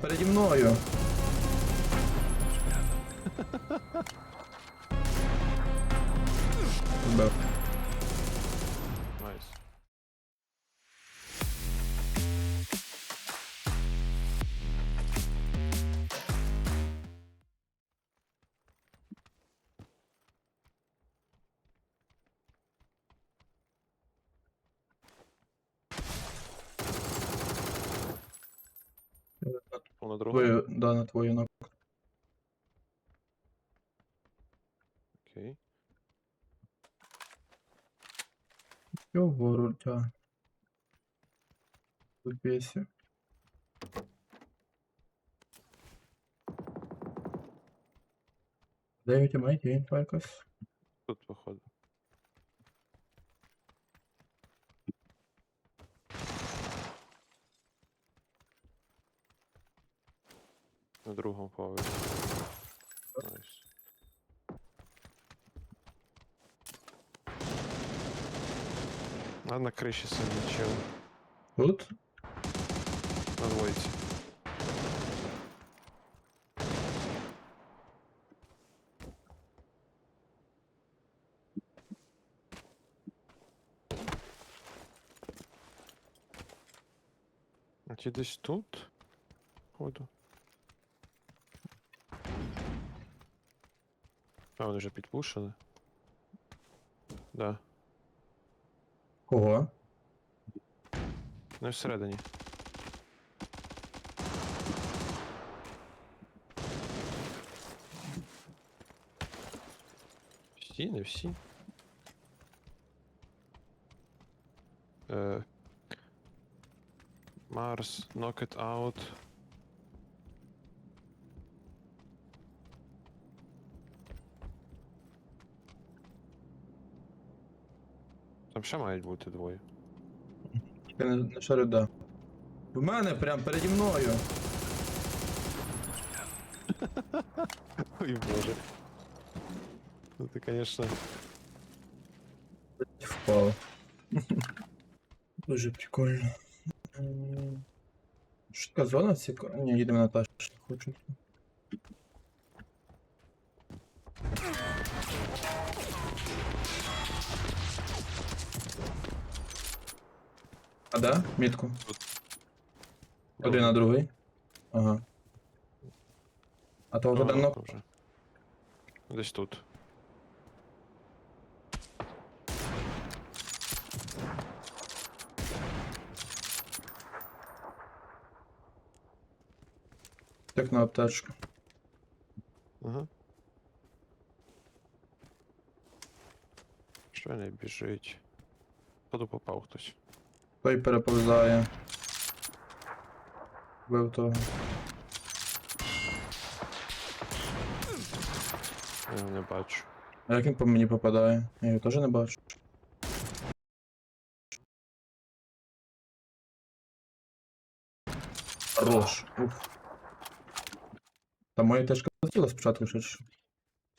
переді мною. Збив. На другу. Твою, да, на твою ногу. Окей. Його рутя. Випєсі. Дев'ять маєте інфа якась? Тут виходить. Другому поверсі. Найс. А на криші сидить чел. Тут? На двойці. А ті десь тут? Ходу. А, вони вже підпушили. Да. Кого? Ну всередині. Всі, не всі. Е, Марс, knock it out. Там ще мають бути двоє. Я не, не шарю, да. В мене прям переді мною. Ой, боже. Ну ты, конечно, Впав. Дуже прикольно. Що така зона цікава? Ні, їдемо на таш. Хочу. А да? Мітку. Один на другий. Ага. А то вже давно. вже. Десь тут. Так на аптечку. Ага. Що не біжить? Поду попав хтось. Той переповзає. Вбив того. Я не бачу. А як він по мені попадає? Я його теж не бачу. Хорош. Уф. Та моя тежка летіла спочатку ще ж.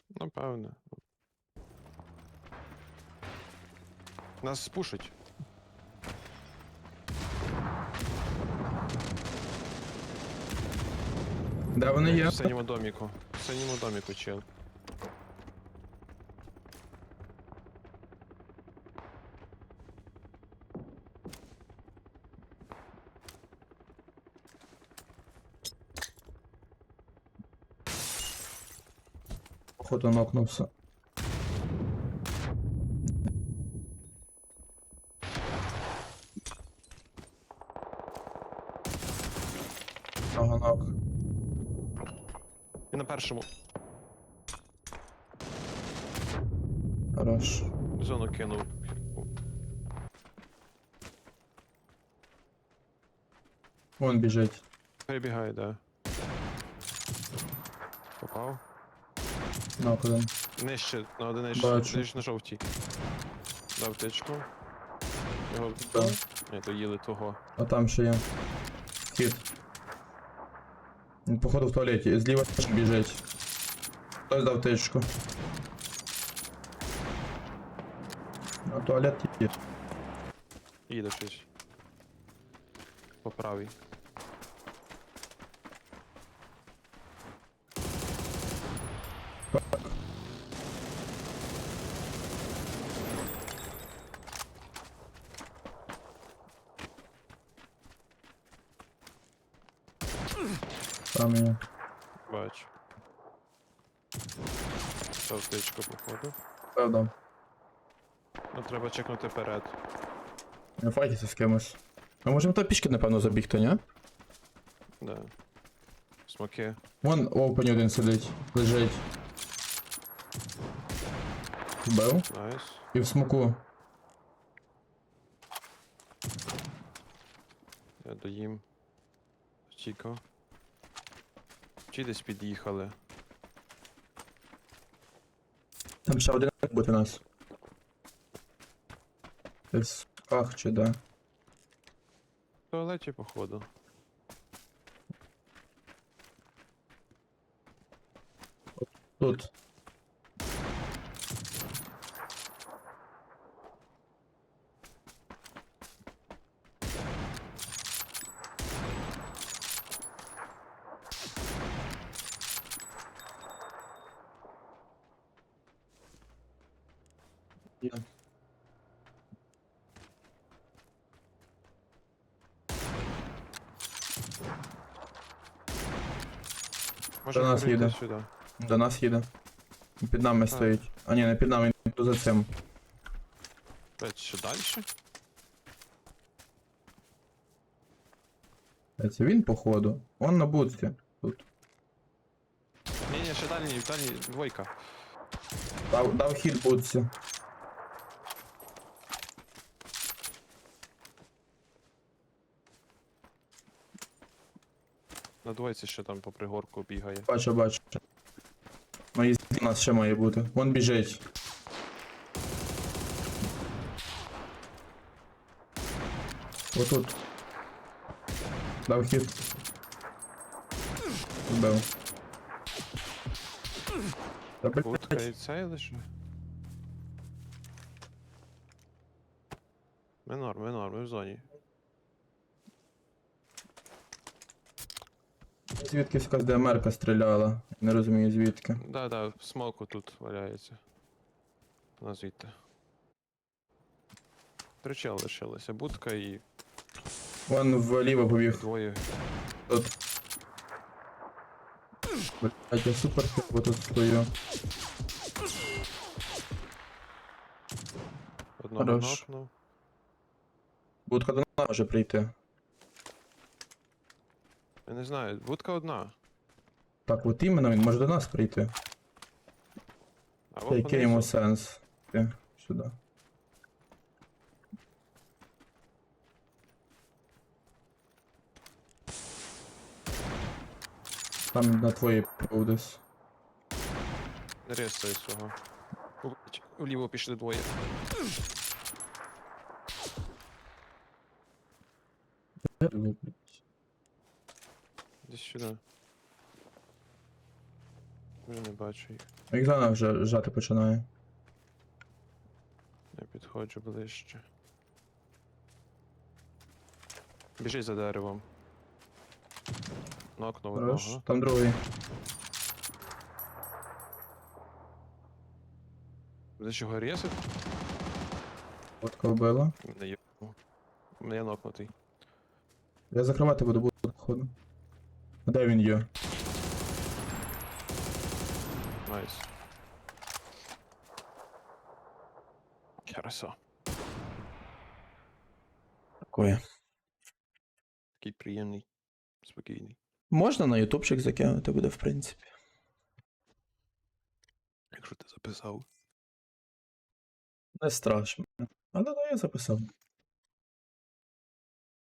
Напевне. Нас спушить. Де вони є? В синьому доміку. В синьому доміку, чел. Походу нокнувся. Першому Хорош. зону кинув. Вон біжить. Перебігає, да. Попав. Один. Нижче, на одиничці, Бачу. десь на жовтій. Дав тичку. Його Да. Ні, то їли того. А там ще є. Хід. Походу в туалеті. Зліва біжить. Хтось дав тичку. А туалет є. Їде щось. По правій. Там є. Бачу. Це аптечка, походу. Правда. Ну треба чекнути вперед. Не файтіться з кимось. А можемо та пішки, напевно, забігти, ні? Да. Смоки. Вон в опені один сидить, лежить. Вбив. Найс. І в смоку. Я доїм. Чіко. Чи десь під'їхали? Там ще один бути нас. Десь. Ах, чи да. В туалеті, походу. Тут. Є. Може До нас їде. сюди. До нас їде. Під нами стоїть. А ні, не під нами, він тут за цим. Блять, ще далі? Це він, походу. Он на будці. Тут. Ні, ні, ще далі, далі, двойка. Дав, дав хід будці. На двойці ще там по пригорку бігає. Бачу, бачу. Мої з у нас ще має бути. Вон біжить. Отут. Дав хід. Вбив. Та блядь, і цей лише. Ми норм, ми норм, ми в зоні. Звідки якась ДМРка стріляла. Не розумію звідки. Да, да, в смоку тут валяється. На звідти. Три чела лишилося. Будка і Вон вліво побіг. двоє. Тут. Блять, я супер хіба тут стою. Одного Хорош. нокнув. Будка до нас може прийти. Я не знаю, будка одна. Так, от іменно він може до нас прийти. А Який йому сенс? Ти, Сюди. Там на твоїй десь. Не рисує свого. Убить. Вліво пішли двоє. Десь сюди. Вже не бачу їх. Зона вже жати починає. Я підходжу ближче. Біжи за деревом. Нокнув Хорош. одного. Там другий. Де чого рєсить? Будка вбила. Не є. Я нокнутий. Я закривати буду, буду походу. Де він є? Найс. Хорошо. Такое. Такий приємний. Спокійний. Можна на ютубчик закинути буде, в принципі. Якщо ти записав. Не страшно. Але да, я записав.